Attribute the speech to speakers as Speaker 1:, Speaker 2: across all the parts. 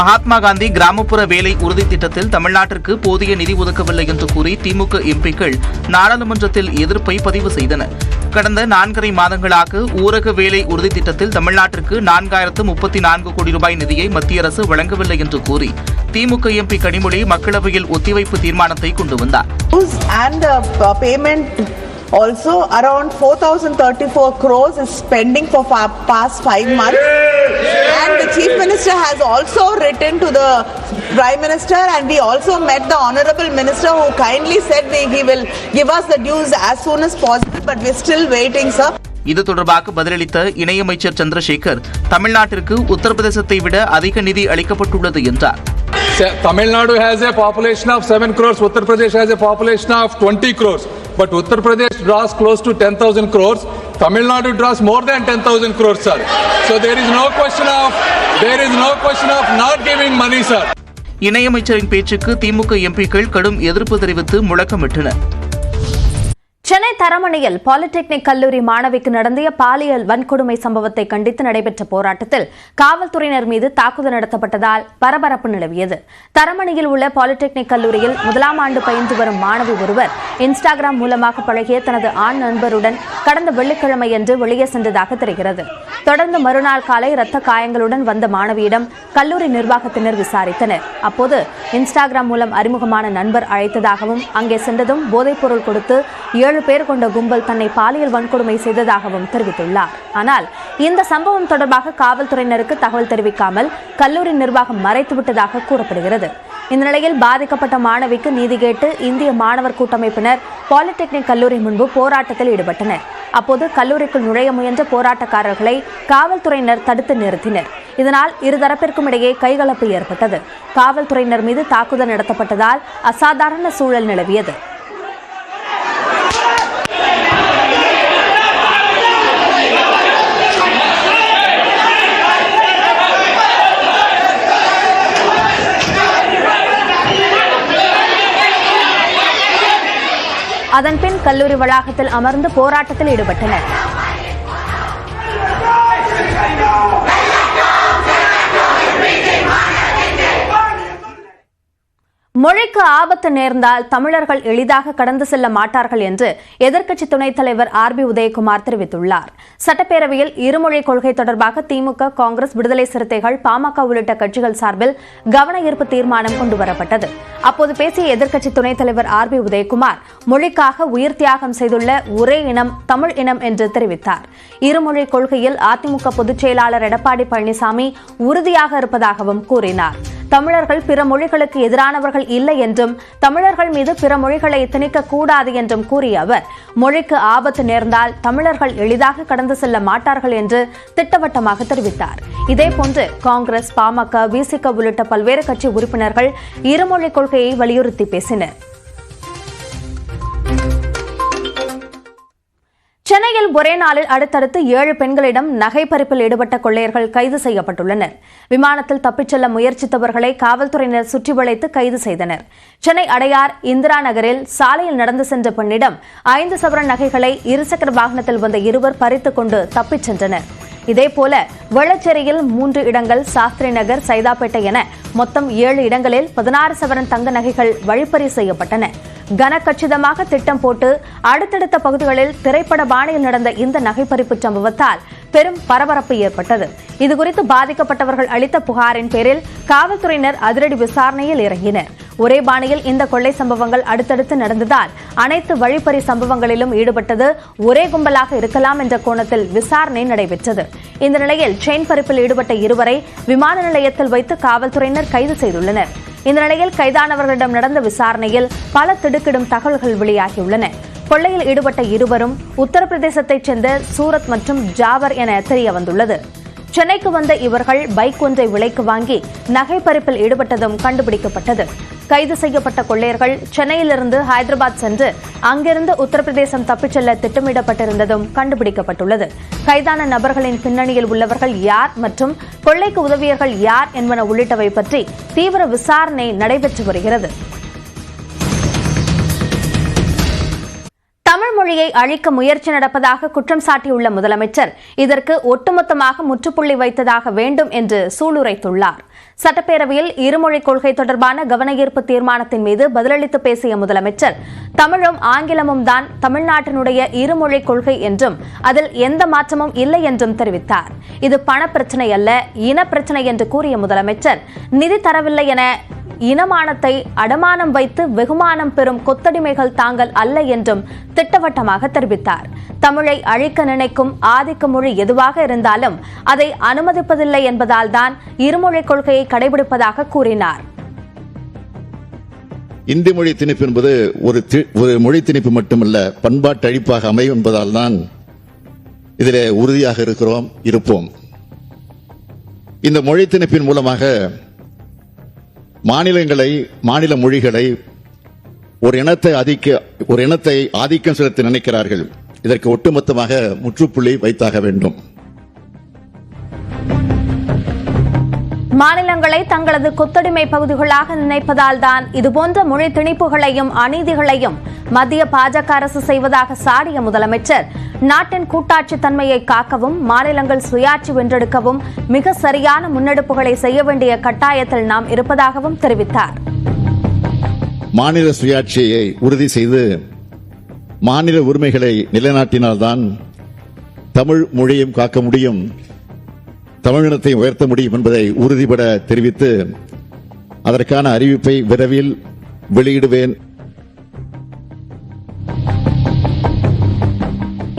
Speaker 1: மகாத்மா காந்தி கிராமப்புற வேலை உறுதி திட்டத்தில் தமிழ்நாட்டிற்கு போதிய நிதி ஒதுக்கவில்லை என்று கூறி திமுக எம்பிக்கள் நாடாளுமன்றத்தில் எதிர்ப்பை பதிவு செய்தனர். கடந்த நான்கரை மாதங்களாக ஊரக வேலை உறுதி திட்டத்தில் தமிழ்நாட்டிற்கு நான்காயிரத்து முப்பத்தி நான்கு கோடி ரூபாய் நிதியை மத்திய அரசு வழங்கவில்லை என்று கூறி திமுக எம்பி கனிமொழி மக்களவையில் ஒத்திவைப்பு தீர்மானத்தை கொண்டு வந்தார்.
Speaker 2: Uh, also around 4034 crores is spending for past five months. And the chief minister has also written to the prime minister and we also met the honorable minister who kindly said that he will give us the dues as soon as possible but we're still waiting sir
Speaker 1: இது தொடர்பாக பதிலளித்த இணையமைச்சர் சந்திரசேகர் தமிழ்நாட்டிற்கு உத்தரப்பிரதேசத்தை விட அதிக நிதி அளிக்கப்பட்டுள்ளது என்றார்
Speaker 3: Se- Tamil Nadu has a population of 7 crores, Uttar Pradesh has a population of 20 crores. But Uttar Pradesh draws close to 10,000 crores. Tamil Nadu draws more than 10,000 crores, sir. So there is no question of, there is no question of not giving money, sir.
Speaker 1: இணையமைச்சரின் பேச்சுக்கு திமுக எம்பிக்கள் கடும் எதிர்ப்பு தெரிவித்து முழக்கமிட்டனர்
Speaker 4: Chennai தரமணியில் polytechnic கல்லூரி மாணவிக்கு நடந்திய பாலியல் வன்கொடுமை சம்பவத்தை கண்டித்து நடைபெற்ற போராட்டத்தில் காவல்துறையினர் மீது தாக்குதல் நடத்தப்பட்டதால் பரபரப்பு நிலவியது. தரமணியில் உள்ள பாலிடெக்னிக் கல்லூரியில் முதலாம் ஆண்டு பயின்று வரும் மாணவி ஒருவர் இன்ஸ்டாகிராம் மூலமாக பழகிய தனது ஆண் நண்பருடன் கடந்த வெள்ளிக்கிழமையன்று வெளியே சென்றதாக தெரிகிறது. தொடர்ந்து மறுநாள் காலை இரத்த காயங்களுடன் வந்த மாணவியிடம் கல்லூரி நிர்வாகத்தினர் விசாரித்தனர். அப்போது இன்ஸ்டாகிராம் மூலம் அறிமுகமான நண்பர் அழைத்ததாகவும் அங்கே சென்றதும் போதைப்பொருள் கொடுத்து ஏழு பேர் கொண்ட கும்பல் தன்னை பாலியல் வன்கொடுமை செய்ததாகவும் தெரிவித்துள்ளார். ஆனால் இந்த சம்பவம் தொடர்பாக காவல்துறையினருக்கு தகவல் தெரிவிக்காமல் கல்லூரி நிர்வாகம் மறைத்துவிட்டதாக கூறப்படுகிறது. இந்த நிலையில் பாதிக்கப்பட்ட மாணவிக்கு நீதி கேட்டு இந்திய மாணவர் கூட்டமைப்பினர் பாலிடெக்னிக் கல்லூரி முன்பு போராட்டத்தில் ஈடுபட்டனர். அப்போது கல்லூரிக்குள் நுழைய முயன்ற போராட்டக்காரர்களை காவல்துறையினர் தடுத்து நிறுத்தினர். இதனால் இருதரப்பிற்கும் இடையே கைகலப்பு ஏற்பட்டது. காவல்துறையினர் மீது தாக்குதல் நடத்தப்பட்டதால் அசாதாரண சூழல் நிலவியது. அதன்பின் கல்லூரி வளாகத்தில் அமர்ந்து போராட்டத்தில் ஈடுபட்டனர். மொழிக்கு ஆபத்து நேர்ந்தால் தமிழர்கள் எளிதாக கடந்து செல்ல மாட்டார்கள் என்று எதிர்க்கட்சி துணைத் தலைவர் ஆர் பி உதயகுமார் தெரிவித்துள்ளார். சட்டப்பேரவையில் இருமொழி கொள்கை தொடர்பாக திமுக காங்கிரஸ் விடுதலை சிறுத்தைகள் பாமக உள்ளிட்ட கட்சிகள் சார்பில் கவன ஈர்ப்பு தீர்மானம் கொண்டுவரப்பட்டது அப்போது பேசிய எதிர்க்கட்சி துணைத் தலைவர் ஆர் பி உதயகுமார் மொழிக்காக உயிர் தியாகம் செய்துள்ள ஒரே இனம் தமிழ் இனம் என்று தெரிவித்தார். இருமொழி கொள்கையில் அதிமுக பொதுச் செயலாளர் எடப்பாடி பழனிசாமி உறுதியாக இருப்பதாகவும் கூறினார். தமிழர்கள் பிற மொழிகளுக்கு எதிரானவர்கள் இல்லை என்றும் தமிழர்கள் மீது பிற மொழிகளை திணிக்க கூடாது என்றும் கூறிய அவர் மொழிக்கு ஆபத்து நேர்ந்தால் தமிழர்கள் எளிதாக கடந்து செல்ல மாட்டார்கள் என்று திட்டவட்டமாக தெரிவித்தார். இதேபோன்று காங்கிரஸ் பாமக விசிக உள்ளிட்ட பல்வேறு கட்சி உறுப்பினர்கள் இருமொழிக் கொள்கையை வலியுறுத்தி பேசினர். சென்னையில் ஒரே நாளில் அடுத்தடுத்து ஏழு பெண்களிடம் நகை பறிப்பில் ஈடுபட்ட கொள்ளையர்கள் கைது செய்யப்பட்டுள்ளனர். விமானத்தில் தப்பிச் செல்ல முயற்சித்தவர்களை காவல்துறையினர் சுற்றி வளைத்து கைது செய்தனர். சென்னை அடையார் இந்திரா நகரில் சாலையில் நடந்து சென்ற பெண்ணிடம் ஐந்து சவரன் நகைகளை இருசக்கர வாகனத்தில் வந்த இருவர் பறித்துக் கொண்டு தப்பிச் சென்றனர். இதேபோல வெள்ளச்சேரியில் மூன்று இடங்கள் சாஸ்திரி நகர் சைதாப்பேட்டை என மொத்தம் ஏழு இடங்களில் பதினாறு சவரன் தங்க நகைகள் வழிப்பறி செய்யப்பட்டன. கனக்கச்சிதமாக திட்டம் போட்டு அடுத்தடுத்த பகுதிகளில் திரைப்பட பாணியில் நடந்த இந்த நகைப்பறிப்பு சம்பவத்தால் பெரும் பரபரப்பு ஏற்பட்டது. இதுகுறித்து பாதிக்கப்பட்டவர்கள் அளித்த புகாரின் பேரில் காவல்துறையினர் அதிரடி விசாரணையில் இறங்கினர். ஒரே பாணியில் இந்த கொள்ளை சம்பவங்கள் அடுத்தடுத்து நடந்ததால் அனைத்து வழிப்பறி சம்பவங்களிலும் ஈடுபட்டது ஒரே கும்பலாக இருக்கலாம் என்ற கோணத்தில் விசாரணை நடைபெற்றது. இந்த நிலையில் செயின் பறிப்பில் ஈடுபட்ட இருவரை விமான நிலையத்தில் வைத்து காவல்துறையினர் கைது செய்துள்ளனர். இந்த நிலையில் கைதானவர்களிடம் நடந்த விசாரணையில் பல திடுக்கிடும் தகவல்கள் வெளியாகியுள்ளன. கொள்ளையில் ஈடுபட்ட இருவரும் உத்தரப்பிரதேசத்தைச் சேர்ந்த சூரத் மற்றும் ஜாவர் என தெரிய வந்துள்ளது. சென்னைக்கு வந்த இவர்கள் பைக் ஒன்றை விலைக்கு வாங்கி நகை பறிப்பில் ஈடுபட்டதும் கண்டுபிடிக்கப்பட்டது. கைது செய்யப்பட்ட கொள்ளையர்கள் சென்னையிலிருந்து ஹைதராபாத் சென்று அங்கிருந்து உத்தரப்பிரதேசம் தப்பிச் செல்ல திட்டமிடப்பட்டிருந்ததும் கண்டுபிடிக்கப்பட்டுள்ளது. கைதான நபர்களின் பின்னணியில் உள்ளவர்கள் யார் மற்றும் கொள்ளைக்கு உதவியர்கள் யார் என்பன உள்ளிட்டவை பற்றி தீவிர விசாரணை நடைபெற்று வருகிறது. தமிழ் மொழியை அழிக்க முயற்சி நடப்பதாக குற்றம் சாட்டியுள்ள முதலமைச்சர் இதற்கு ஒட்டுமொத்தமாக முற்றுப்புள்ளி வைத்ததாக வேண்டும் என்று சூளுரைத்துள்ளார். சட்டப்பேரவையில் இருமொழிக் கொள்கை தொடர்பான கவனஈர்ப்பு தீர்மானத்தின் மீது பதிலளித்து பேசிய முதலமைச்சர் தமிழும் ஆங்கிலமும் தான் தமிழ்நாட்டினுடைய இருமொழிக் கொள்கை என்றும் அதில் எந்த மாற்றமும் இல்லை என்றும் தெரிவித்தார். இது பணப்பிரச்சனை அல்ல இன பிரச்சனை என்று கூறிய முதலமைச்சர் நிதி தரவில்லை என இனமானத்தை அடமானம் வைத்து வெகுமானம் பெறும் கொத்தடிமைகள் தாங்கள் அல்ல என்றும் திட்டவட்டமாக தெரிவித்தார். தமிழை அழிக்க நினைக்கும் ஆதிக்க மொழி எதுவாக இருந்தாலும் அதை அனுமதிப்பதில்லை என்பதால் தான் இருமொழிக் கொள்கையை கடைபிடிப்பதாக கூறினார்.
Speaker 5: இந்தி மொழி திணிப்பு என்பது ஒரு ஒரு மொழி திணிப்பு மட்டுமல்ல பண்பாட்டு அழிப்பாக அமையும் என்பதால் தான் இதில் உறுதியாக இருக்கிறோம் இருப்போம். இந்த மொழி திணிப்பின் மூலமாக மாநிலங்களை மாநில மொழிகளை ஒரு இனத்தை ஆதிக்க ஒரு இனத்தை ஆதிக்கம் செலுத்த நினைக்கிறார்கள். இதற்கு ஒட்டுமொத்தமாக முற்றுப்புள்ளி வைத்தாக வேண்டும்.
Speaker 4: மாநிலங்களை தங்களது கொத்தடிமை பகுதிகளாக நினைப்பதால் தான் இதுபோன்ற மொழி திணிப்புகளையும் அநீதிகளையும் மத்திய பாஜக அரசு செய்வதாக சாடிய முதலமைச்சர் நாட்டின் கூட்டாட்சி தன்மையை காக்கவும் மாநிலங்கள் சுயாட்சி வென்றெடுக்கவும் மிக சரியான முன்னெடுப்புகளை செய்ய வேண்டிய கட்டாயத்தில் நாம் இருப்பதாகவும் தெரிவித்தார்.
Speaker 5: மாநில சுயாட்சியை உறுதி செய்து மாநில உரிமைகளை நிலைநாட்டினால்தான் தமிழ் மொழியும் காக்க முடியும் தமிழினத்தை உயர்த்த முடியும் என்பதை உறுதிபட தெரிவித்து அதற்கான அறிவிப்பை விரைவில் வெளியிடுவேன்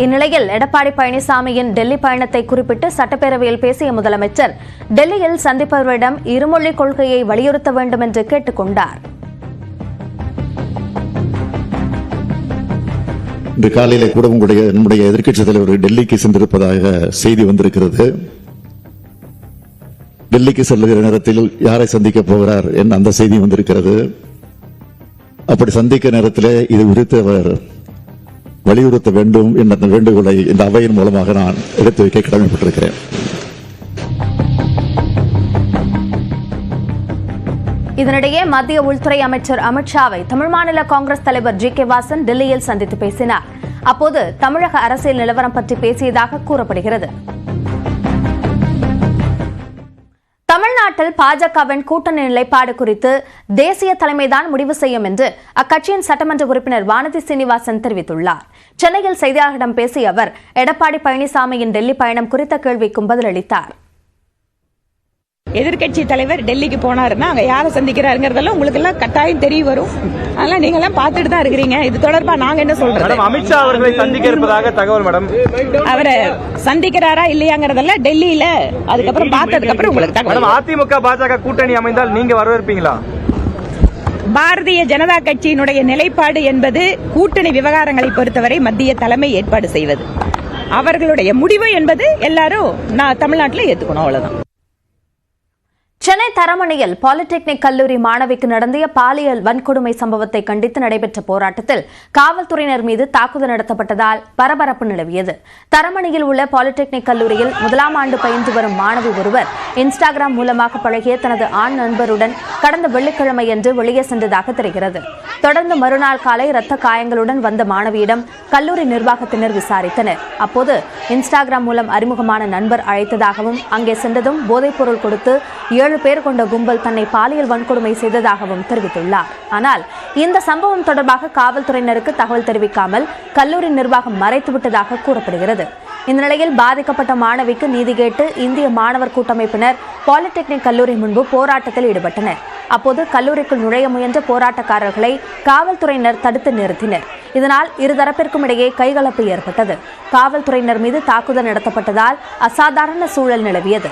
Speaker 4: இந்நிலையில் எடப்பாடி பழனிசாமியின் டெல்லி பயணத்தை குறிப்பிட்டு சட்டப்பேரவையில் பேசிய முதலமைச்சர் டெல்லியில் சந்திப்பவரிடம் இருமொழிக் கொள்கையை வலியுறுத்த வேண்டும் என்று கேட்டுக் கொண்டார்.
Speaker 5: இன்று காலையில கூட உங்களுடைய நம்முடைய எதிர்க்கட்சித் தலைவர் டெல்லிக்கு சென்றிருப்பதாக செய்தி வந்திருக்கிறது. டெல்லிக்கு செல்லுகிற நேரத்தில் யாரை சந்திக்க போகிறார் என்ற அந்த செய்தி வந்திருக்கிறது. அப்படி சந்திக்க நேரத்தில் இது குறித்து அவர் வலியுறுத்த வேண்டும் என்ற வேண்டுகோளை இந்த அவையின் மூலமாக நான் எடுத்து வைக்க கடமைப்பட்டிருக்கிறேன்.
Speaker 4: இதனிடையே மத்திய உள்துறை அமைச்சர் அமித்ஷாவை தமிழ் மாநில காங்கிரஸ் தலைவர் ஜி கே வாசன் டெல்லியில் சந்தித்து பேசினார். அப்போது தமிழக அரசியல் நிலவரம் பற்றி பேசியதாக கூறப்படுகிறது. தமிழ்நாட்டில் பாஜகவின் கூட்டணி நிலைப்பாடு குறித்து தேசிய தலைமைதான் முடிவு செய்யும் என்று அக்கட்சியின் சட்டமன்ற உறுப்பினர் வானதி சீனிவாசன் தெரிவித்துள்ளார். சென்னையில் செய்தியாளர்களிடம் பேசிய அவர் எடப்பாடி பழனிசாமியின் டெல்லி பயணம் குறித்த கேள்விக்கும் பதிலளித்தார்.
Speaker 6: எதிர்க்கட்சி தலைவர் டெல்லிக்கு போனாருன்னா அங்க யாரை சந்திக்கிறாருங்கிறதெல்லாம் உங்களுக்கு எல்லாம் கட்டாயம் தெரிய வரும். அதெல்லாம் நீங்க எல்லாம் பார்த்துட்டு தான் இருக்கிறீங்க. இது தொடர்பா நாங்க என்ன சொல்றது?
Speaker 7: மேடம் அமித்ஷா அவர்களை சந்திக்க இருப்பதாக தகவல் மேடம்.
Speaker 6: அவரை சந்திக்கிறாரா இல்லையாங்கிறதெல்லாம் டெல்லியில அதுக்கப்புறம் பார்த்ததுக்கு அப்புறம் உங்களுக்கு
Speaker 7: அதிமுக பாஜக கூட்டணி அமைந்தால் நீங்க வரவேற்பீங்களா?
Speaker 6: பாரதிய ஜனதா கட்சியினுடைய நிலைப்பாடு என்பது கூட்டணி விவகாரங்களை பொறுத்தவரை மத்திய தலைமை ஏற்பாடு செய்வது. அவர்களுடைய முடிவு என்பது எல்லாரும் நான் தமிழ்நாட்டில் ஏத்துக்கணும் அவ்வளவுதான்.
Speaker 4: சென்னை தரமணியில் பாலிடெக்னிக் கல்லூரி மாணவிக்கு நடந்திய பாலியல் வன்கொடுமை சம்பவத்தை கண்டித்து நடைபெற்ற போராட்டத்தில் காவல்துறையினர் மீது தாக்குதல் நடத்தப்பட்டதால் பரபரப்பு நிலவியது. தரமணியில் உள்ள பாலிடெக்னிக் கல்லூரியில் முதலாம் ஆண்டு பயின்று வரும் மாணவி ஒருவர் இன்ஸ்டாகிராம் மூலமாக பழகிய தனது ஆண் நண்பருடன் கடந்த வெள்ளிக்கிழமையன்று வெளியே சென்றதாக தெரிகிறது. தொடர்ந்து மறுநாள் காலை இரத்த காயங்களுடன் வந்த மாணவியிடம் கல்லூரி நிர்வாகத்தினர் விசாரித்தனர். அப்போது இன்ஸ்டாகிராம் மூலம் அறிமுகமான நண்பர் அழைத்ததாகவும் அங்கே சென்றதும் போதைப்பொருள் கொடுத்து ஏழு ஏழு பேர் கொண்ட கும்பல் தன்னை பாலியல் வன்கொடுமை செய்ததாகவும் தெரிவித்துள்ளார். ஆனால் இந்த சம்பவம் தொடர்பாக காவல்துறையினருக்கு தகவல் தெரிவிக்காமல் கல்லூரி நிர்வாகம் மறைத்துவிட்டதாக கூறப்படுகிறது. இந்த நிலையில் பாதிக்கப்பட்ட மாணவிக்கு நீதி கேட்டு இந்திய மாணவர் கூட்டமைப்பினர் பாலிடெக்னிக் கல்லூரி முன்பு போராட்டத்தில் ஈடுபட்டனர். அப்போது கல்லூரிக்குள் நுழைய முயன்ற போராட்டக்காரர்களை காவல்துறையினர் தடுத்து நிறுத்தினர். இதனால் இருதரப்பிற்கும் இடையே கைகலப்பு ஏற்பட்டது. காவல்துறையினர் மீது தாக்குதல் நடத்தப்பட்டதால் அசாதாரண சூழல் நிலவியது.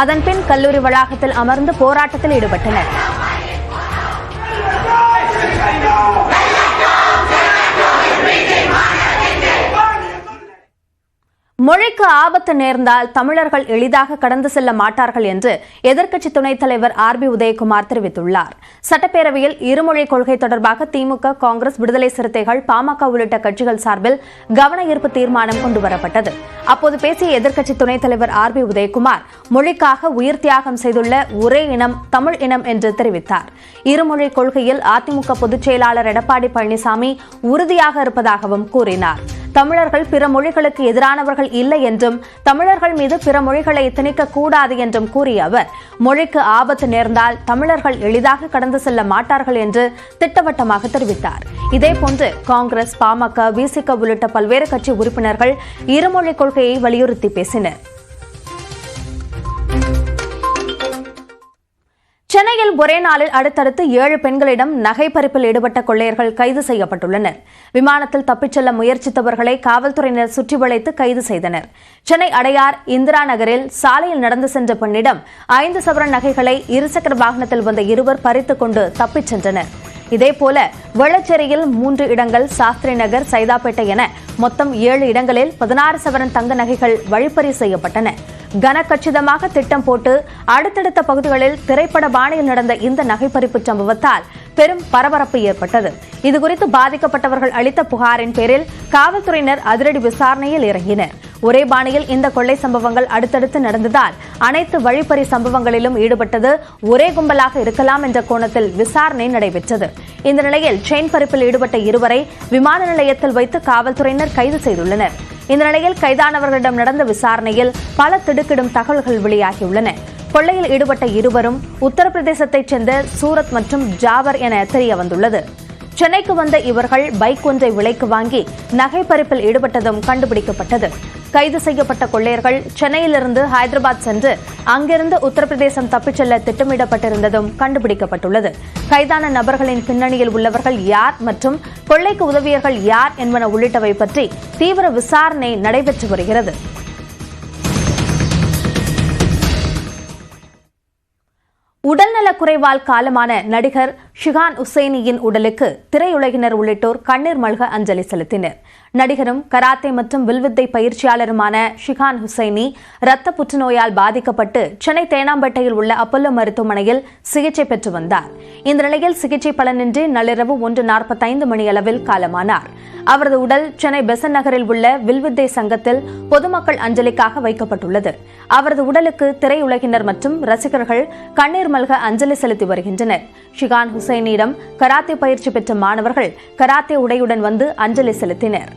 Speaker 4: அதன்பின் கல்லூரி வளாகத்தில் அமர்ந்து போராட்டத்தில் ஈடுபட்டனர். மொழிக்கு ஆபத்து நேர்ந்தால் தமிழர்கள் எளிதாக கடந்து செல்ல மாட்டார்கள் என்று எதிர்க்கட்சி துணைத் தலைவர் ஆர் பி உதயகுமார் தெரிவித்துள்ளார். சட்டப்பேரவையில் இருமொழி கொள்கை தொடர்பாக திமுக காங்கிரஸ் விடுதலை சிறுத்தைகள் பாமக உள்ளிட்ட கட்சிகள் சார்பில் கவன ஈர்ப்பு தீர்மானம் கொண்டுவரப்பட்டது அப்போது பேசிய எதிர்க்கட்சி துணைத் தலைவர் ஆர் பி உதயகுமார் மொழிக்காக உயிர் தியாகம் செய்துள்ள ஒரே இனம் தமிழ் இனம் என்று தெரிவித்தார். இருமொழி கொள்கையில் அதிமுக பொதுச் செயலாளர் எடப்பாடி பழனிசாமி உறுதியாக இருப்பதாகவும் கூறினார். தமிழர்கள் பிற மொழிகளுக்கு எதிரானவர்கள் இல்லை என்றும் தமிழர்கள் மீது பிற மொழிகளை திணிக்க கூடாது என்றும் கூறிய அவர் மொழிக்கு ஆபத்து நேர்ந்தால் தமிழர்கள் எளிதாக கடந்து செல்ல மாட்டார்கள் என்று திட்டவட்டமாக தெரிவித்தார். இதேபோன்று காங்கிரஸ் பாமக விசிக உள்ளிட்ட பல்வேறு கட்சி உறுப்பினர்கள் இருமொழிக் கொள்கையை வலியுறுத்தி பேசினர். சென்னையில் ஒரே நாளில் அடுத்தடுத்து ஏழு பெண்களிடம் நகை பறிப்பில் ஈடுபட்ட கொள்ளையர்கள் கைது செய்யப்பட்டுள்ளனர். விமானத்தில் தப்பிச் செல்ல முயற்சித்தவர்களை காவல்துறையினர் சுற்றி வளைத்து கைது செய்தனர். சென்னை அடையார் இந்திரா நகரில் சாலையில் நடந்து சென்ற பெண்ணிடம் ஐந்து சவரன் நகைகளை இருசக்கர வாகனத்தில் வந்த இருவர் பறித்துக் கொண்டு தப்பிச் சென்றனர். இதேபோல வெள்ளச்சேரியில் மூன்று இடங்கள் சாஸ்திரி நகர் சைதாப்பேட்டை என மொத்தம் ஏழு இடங்களில் பதினாறு சவரன் தங்க நகைகள் வழிப்பறி செய்யப்பட்டன. கனக்கச்சிதமாக திட்டம் போட்டு அடுத்தடுத்த பகுதிகளில் திரைப்பட பாணியில் நடந்த இந்த நகைப்பறிப்பு சம்பவத்தால் பெரும் பரபரப்பு ஏற்பட்டது. இதுகுறித்து பாதிக்கப்பட்டவர்கள் அளித்த புகாரின் பேரில் காவல்துறையினர் அதிரடி விசாரணையில் இறங்கினர். ஒரே பாணியில் இந்த கொள்ளை சம்பவங்கள் அடுத்தடுத்து நடந்ததால் அனைத்து வழிப்பறி சம்பவங்களிலும் ஈடுபட்டது ஒரே கும்பலாக இருக்கலாம் என்ற கோணத்தில் விசாரணை நடைபெற்றது. இந்த நிலையில் செயின் பறிப்பில் ஈடுபட்ட இருவரை விமான நிலையத்தில் வைத்து காவல்துறையினர் கைது செய்துள்ளனர். இந்த நிலையில் கைதானவர்களிடம் நடந்த விசாரணையில் பல திடுக்கிடும் தகவல்கள் வெளியாகியுள்ளன. கொள்ளையில் ஈடுபட்ட இருவரும் உத்தரப்பிரதேசத்தைச் சேர்ந்த சூரத் மற்றும் ஜாவர் என தெரிய வந்துள்ளது. சென்னைக்கு வந்த இவர்கள் பைக் ஒன்றை விலைக்கு வாங்கி நகை பறிப்பில் ஈடுபட்டதும் கண்டுபிடிக்கப்பட்டது. கைது செய்யப்பட்ட கொள்ளையர்கள் சென்னையிலிருந்து ஹைதராபாத் சென்று அங்கிருந்து உத்தரப்பிரதேசம் தப்பிச் செல்ல திட்டமிடப்பட்டிருந்ததும் கண்டுபிடிக்கப்பட்டுள்ளது. கைதான நபர்களின் பின்னணியில் உள்ளவர்கள் யார் மற்றும் கொள்ளைக்கு உதவியர்கள் யார் என்பன உள்ளிட்டவை பற்றி தீவிர விசாரணை நடைபெற்று வருகிறது. உடல்நலக் குறைவால் காலமான நடிகர் ஷிகான் உசேனியின் உடலுக்கு திரையுலகினர் உள்ளிட்டோர் கண்ணீர் மல்க அஞ்சலி செலுத்தினர். நடிகரும் கராத்தே மற்றும் வில்வித்தை பயிற்சியாளருமான ஷிகான் ஹுசைனி இரத்த புற்றுநோயால் பாதிக்கப்பட்டு சென்னை தேனாம்பேட்டையில் உள்ள அப்பல்லோ மருத்துவமனையில் சிகிச்சை பெற்று வந்தார். இந்த நிலையில் சிகிச்சை பலனின்றி நள்ளிரவு ஒன்று நாற்பத்தைந்து மணியளவில் காலமானார். அவரது உடல் சென்னை பெசன் நகரில் உள்ள வில்வித்தை சங்கத்தில் பொதுமக்கள் அஞ்சலிக்காக வைக்கப்பட்டுள்ளது. அவரது உடலுக்கு திரையுலகினர் மற்றும் ரசிகர்கள் கண்ணீர் மல்க அஞ்சலி செலுத்தி வருகின்றனர். ஷிகான் ஹுசைனிடம் கராத்தே பயிற்சி பெற்ற மாணவர்கள் கராத்தே உடையுடன் வந்து அஞ்சலி செலுத்தினர்.